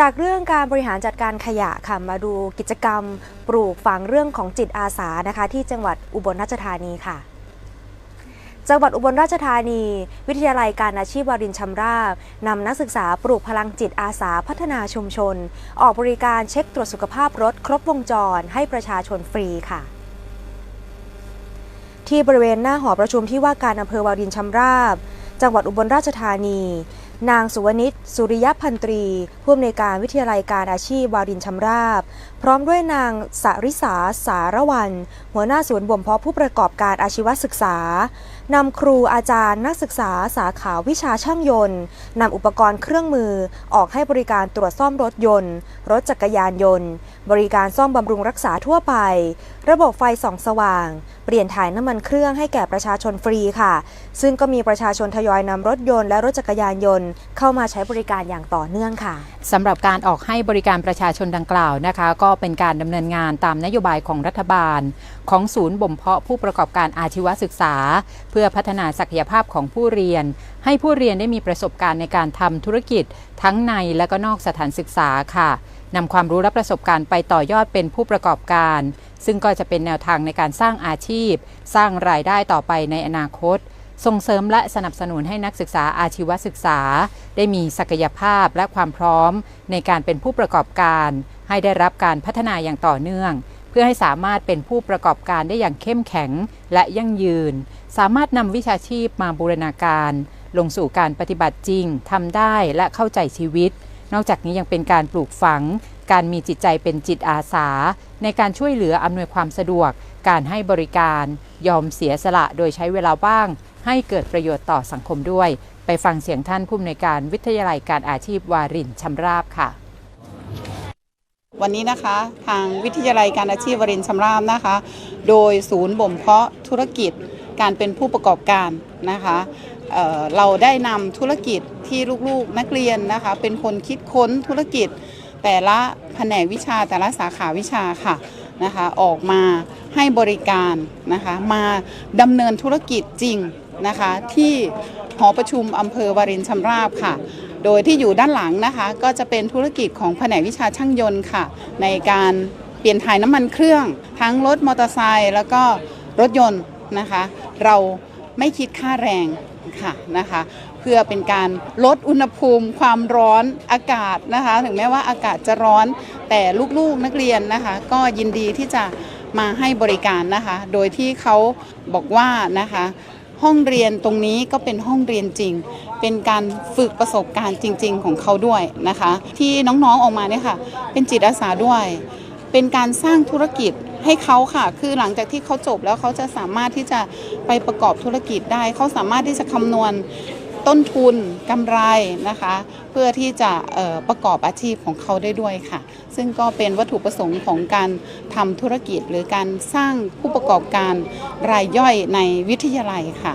จากเรื่องการบริหารจัดการขยะค่ะมาดูกิจกรรมปลูกฝังเรื่องของจิตอาสานะคะ ที่จังหวัดอุบลราชธานีค่ะจังหวัดอุบลราชธานี วิทยาลัยการอาชีพวารินชำราบนำนักศึกษาปลูกพลังจิตอาสาพัฒนาชุมชน ออกบริการเช็คตรวจสุขภาพรถครบวงจรให้ประชาชนฟรีค่ะ ที่บริเวณหน้าหอประชุมที่ว่าการอำเภอวารินชำราบ จังหวัดอุบลราชธานี นางสุวนิชสุริยพันตรีผู้อำนวยการวิทยาลัยการอาชีพวารินชำราบ พร้อมด้วยนางสาริสาสารวัน หัวหน้าศูนย์บ่มเพาะผู้ประกอบการอาชีวศึกษา นำครูอาจารย์นักศึกษาสาขาวิชาช่างยนต์นำอุปกรณ์เครื่องมือออกให้บริการตรวจซ่อมรถยนต์ รถจักรยานยนต์ บริการซ่อมบำรุงรักษาทั่วไป ระบบไฟส่องสว่าง เปลี่ยนถ่ายน้ำมันเครื่องให้แก่ประชาชนฟรีค่ะ ซึ่งก็มีประชาชนทยอยนำรถยนต์และรถจักรยานยนต์ เข้ามาใช้บริการอย่างต่อเนื่องค่ะสำหรับการออกให้บริการประชาชนดังกล่าวนะคะ ก็เป็นการดำเนินงานตามนโยบายของรัฐบาล ของศูนย์บ่มเพาะผู้ประกอบการอาชีวศึกษาพื่อพัฒนาศักยภาพของผู้เรียน ให้ผู้เรียนได้มีประสบการณ์ในการทำธุรกิจ ทั้งในและก็นอกสถานศึกษาค่ะนำความรู้และประสบการณ์ไปต่อยอดเป็นผู้ประกอบการ ซึ่งก็จะเป็นแนวทางในการสร้างอาชีพ สร้างรายได้ต่อไปในอนาคต ส่งเสริมและสนับสนุนให้นักศึกษาอาชีวศึกษา ได้มีศักยภาพและความพร้อม ในการเป็นผู้ประกอบการ ให้ได้รับการพัฒนาอย่างต่อเนื่อง เพื่อให้สามารถเป็นผู้ประกอบการได้อย่างเข้มแข็งและยั่งยืน สามารถนำวิชาชีพมาบูรณาการ ลงสู่การปฏิบัติจริงทำได้และเข้าใจชีวิต นอกจากนี้ยังเป็นการปลูกฝัง การมีจิตใจเป็นจิตอาสา ในการช่วยเหลืออำนวยความสะดวก การให้บริการ ยอมเสียสละโดยใช้เวลาว่าง ให้เกิดประโยชน์ต่อสังคมด้วย ไปฟังเสียงท่านผู้อำนวยการวิทยาลัยการอาชีพวารินชำราบค่ะวันนี้นะคะทางวิทยาลัยการอาชีพวรินชำราบนะคะ โดยศูนย์บ่มเพาะธุรกิจ การเป็นผู้ประกอบการนะคะเเราได้นำธุรกิจที่ลูกๆนักเรียนนะคะ เป็นคนคิดค้นธุรกิจ แต่ละแผนกวิชาแต่ละสาขาวิชาค่ะนะคะออกมาให้บริการนะคะมาดำเนินธุรกิจจริงนะคะที่หอประชุมอำเภอวารินชำราบค่ะ โดยที่อยู่ด้านหลังนะคะก็จะเป็นธุรกิจของแผนกวิชาช่างยนต์ค่ะ ในการเปลี่ยนถ่ายน้ำมันเครื่อง ทั้งรถมอเตอร์ไซค์แล้วก็รถยนต์ นะคะ เราไม่คิดค่าแรงค่ะนะคะเพื่อเป็นการลดอุณหภูมิความร้อนอากาศนะคะ ถึงแม้ว่าอากาศจะร้อนแต่ลูกๆนักเรียนนะคะ ก็ยินดีที่จะมาให้บริการนะคะ โดยที่เขาบอกว่านะคะ ห้องเรียนตรงนี้ก็เป็นห้องเรียนจริง เป็นการฝึกประสบการณ์จริง ๆ ของเขาด้วยนะคะ ที่น้องๆออกมาเนี่ยค่ะ เป็นจิตอาสาด้วย เป็นการสร้างธุรกิจ ให้เขาค่ะ คือหลังจากที่เขาจบแล้วเขาจะสามารถที่จะไปประกอบธุรกิจได้ เขาสามารถที่จะคำนวณต้นทุนกำไรนะคะ เพื่อที่จะประกอบอาชีพของเขาได้ด้วยค่ะ ซึ่งก็เป็นวัตถุประสงค์ของการทำธุรกิจหรือการสร้างผู้ประกอบการรายย่อยในวิทยาลัยค่ะ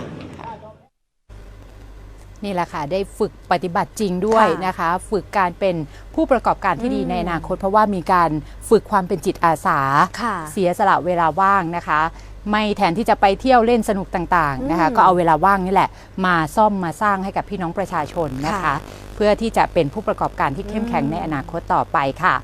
นี่แหละค่ะ ได้ฝึกปฏิบัติจริงด้วยค่ะนะคะ ฝึกการเป็นผู้ประกอบการที่ดีอืมในอนาคต เพราะว่ามีการฝึกความเป็นจิตอาสาค่ะเสียสละเวลาว่างนะคะ ไม่แทนที่จะไปเที่ยวเล่นสนุกต่างๆนะคะอืมก็เอาเวลาว่างนี่แหละ มาซ่อมมาสร้างให้กับพี่น้องประชาชนนะคะค่ะเพื่อที่จะเป็นผู้ประกอบการที่เข้มแข็งอืมในอนาคตต่อไปค่ะ